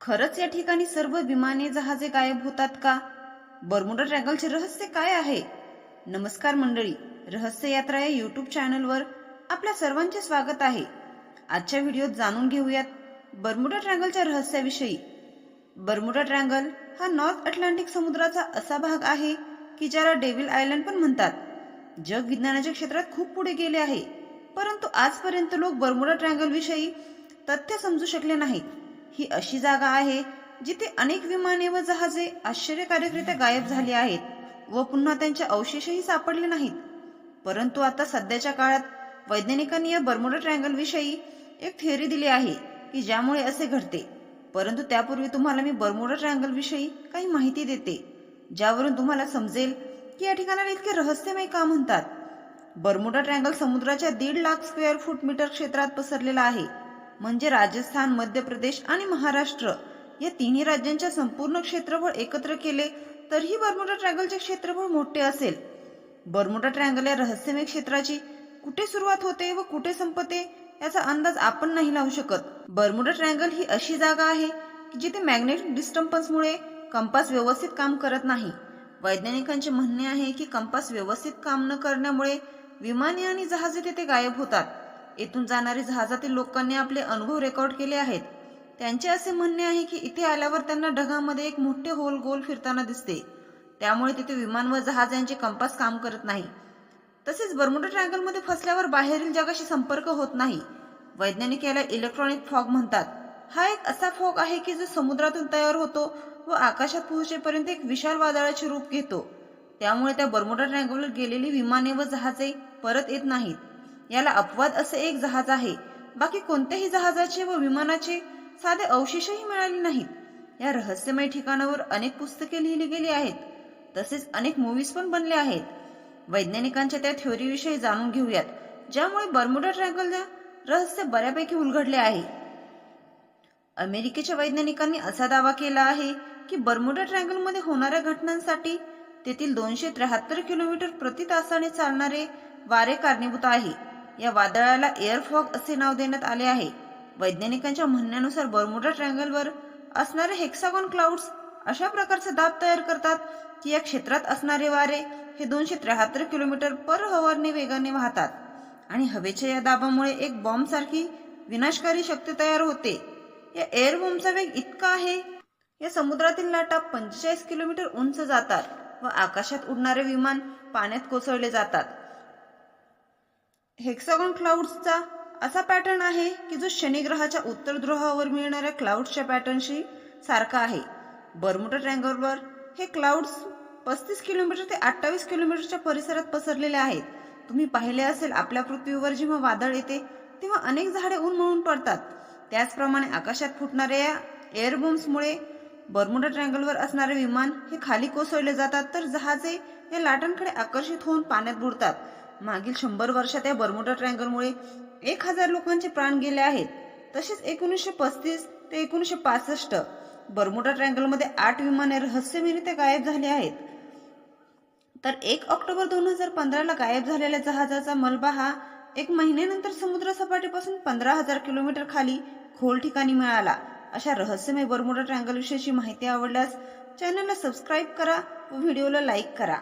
खरंच या ठिकाणी सर्व विमाने जहाजे गायब होतात का? बर्मुडा ट्रॅगलचे रहस्य काय आहे? नमस्कार मंडळी रहस्य यात्रा या युट्यूब चॅनलवर आपल्या सर्वांचे स्वागत आहे. आजच्या व्हिडिओत जाणून घेऊयात बर्मुडा ट्रँगलच्या रहस्याविषयी. बर्मुडा ट्रँगल हा नॉर्थ अटलांटिक समुद्राचा असा भाग आहे की ज्याला डेव्हिल आयलंड पण म्हणतात. जग विज्ञानाच्या क्षेत्रात खूप पुढे गेले आहे परंतु आजपर्यंत लोक बर्मुडा ट्रँगल विषयी तथ्य समजू शकले नाहीत. ही अशी जागा आहे जिथे अनेक विमाने व जहाजे आश्चर्यकारकरित्या गायब झाली आहेत व पुन्हा त्यांचे अवशेषही सापडले नाहीत. परंतु आता सध्याच्या काळात वैज्ञानिकांनी या बर्मुडा ट्रँगल विषयी एक थिअरी दिली आहे की ज्यामुळे असे घडते. परंतु त्यापूर्वी तुम्हाला मी बर्मुडा ट्रँगल विषयी काही माहिती देते ज्यावरून तुम्हाला समजेल की या ठिकाणाला इतके रहस्यमय का म्हणतात? बर्मुडा ट्रँगल समुद्राच्या दीड लाख स्क्वेअर फूट मीटर क्षेत्रात पसरलेला आहे. म्हणजे राजस्थान मध्य प्रदेश आणि महाराष्ट्र. या तिन्ही राज्यांच्या संपूर्ण क्षेत्रफळ एकत्र केले तरीही बर्मुडा ट्रँगलचे क्षेत्रफळ मोठे असेल. बर्मुडा ट्रँगल या रहस्यमय क्षेत्राची कुठे सुरुवात होते व कुठे संपते याचा अंदाज आपण नाही लावू शकत. बर्मुडा ट्रँगल ही अशी जागा आहे की जिथे मॅग्नेटिक डिस्टर्बन्समुळे कंपास व्यवस्थित काम करत नाही. वैज्ञानिकांचे म्हणणे आहे की कंपास व्यवस्थित काम न करण्यामुळे विमाने आणि जहाजे तेथे गायब होतात. येथून जाणारे जहाजातील लोकांनी आपले अनुभव रेकॉर्ड केले आहेत. त्यांचे असे म्हणणे आहे की इथे आल्यावर त्यांना ढगामध्ये एक मोठे होल गोल फिरताना दिसते. त्यामुळे तिथे विमान व जहाज यांचे कंपास काम करत नाही. तसेच बर्मुडा ट्रँगलमध्ये फसल्यावर बाहेरील जगाशी संपर्क होत नाही. वैज्ञानिक याला इलेक्ट्रॉनिक फॉग म्हणतात. हा एक असा फॉग आहे की जो समुद्रातून तयार होतो व आकाशात पोहोचेपर्यंत एक विशाल वादळाचे रूप घेतो. त्यामुळे त्या बर्मुडा ट्रँगलवर गेलेली विमाने व जहाजे परत येत नाहीत. याला अपवाद असे एक जहाज आहे. बाकी कोणत्याही जहाजाचे व विमानाचे साधे अवशेषही मिळाले नाहीत. या रहस्यमय ठिकाणावर अनेक पुस्तके लिहिली गेली आहेत. तसेच अनेक मूवीज पण बनले आहेत. वैज्ञानिकांच्या त्या थ्योरीविषयी जाणून घेऊयात ज्यामुळे बर्मुडा ट्रँगलच्या रहस्य बऱ्यापैकी उलगडले आहे. अमेरिकेच्या वैज्ञानिकांनी असा दावा केला आहे की बर्मुडा ट्रँगलमध्ये होणाऱ्या घटनांसाठी तेथील दोनशे त्र्याहत्तर किलोमीटर प्रति तासाने चालणारे वारे कारणीभूत आहे. या वादळाला एअर फॉग असे नाव देण्यात आले आहे. वैज्ञानिकांच्या म्हणण्यानुसार बर्मुडा ट्रँगलवर असणारे हेक्सागॉन क्लाउड्स अशा प्रकारचा दाब तयार करतात की या क्षेत्रात असणारे वारे हे दोनशे त्र्याहत्तर किलोमीटर पर हवरने वेगाने वाहतात आणि हवेच्या या दाबामुळे एक बॉम्बसारखी विनाशकारी शक्ती तयार होते. या एअर बॉम्बचा वेग इतका आहे या समुद्रातील लाटा पंचेचाळीस किलोमीटर उंच जातात व आकाशात उडणारे विमान पाण्यात कोसळले जातात. हेक्सागॉन क्लाउड्सचा असा पॅटर्न आहे की जो शनिग्रहाच्या उत्तर ध्रुवावर मिळणाऱ्या क्लाउड्सच्या पॅटर्नशी सारखा आहे. बर्मुटा ट्रँगलवर हे क्लाउड्स पस्तीस किलोमीटर ते अठ्ठावीस किलोमीटरच्या परिसरात पसरलेले आहेत. तुम्ही पाहिले असेल आपल्या पृथ्वीवर जेव्हा वादळ येते तेव्हा अनेक झाडे उन्मळून पडतात. त्याचप्रमाणे आकाशात फुटणाऱ्या या एअरबोम्समुळे बर्मुडा ट्रँगलवर असणारे विमान हे खाली कोसळले जातात तर जहाजे या लाटांकडे आकर्षित होऊन पाण्यात बुडतात. मागील शंभर वर्षात या बर्मुडा ट्रँगलमुळे एक हजार लोकांचे प्राण गेले आहेत. तसेच एकोणीसशे पस्तीस ते एकोणीसशे पासष्ट बर्मुडा ट्रँगलमध्ये आठ विमाने रहस्यविरित्या गायब झाली आहेत. तर एक ऑक्टोबर दोन हजार पंधराला गायब झालेल्या जहाजाचा मलबा हा एक महिन्यानंतर समुद्र सपाटीपासून पंधरा हजार किलोमीटर खाली खोल ठिकाणी मिळाला. अशा रहस्यमय बर्मुडा ट्रँगल विषयीची माहिती आवडल्यास चॅनलला सबस्क्राईब करा व व्हिडिओला लाईक करा.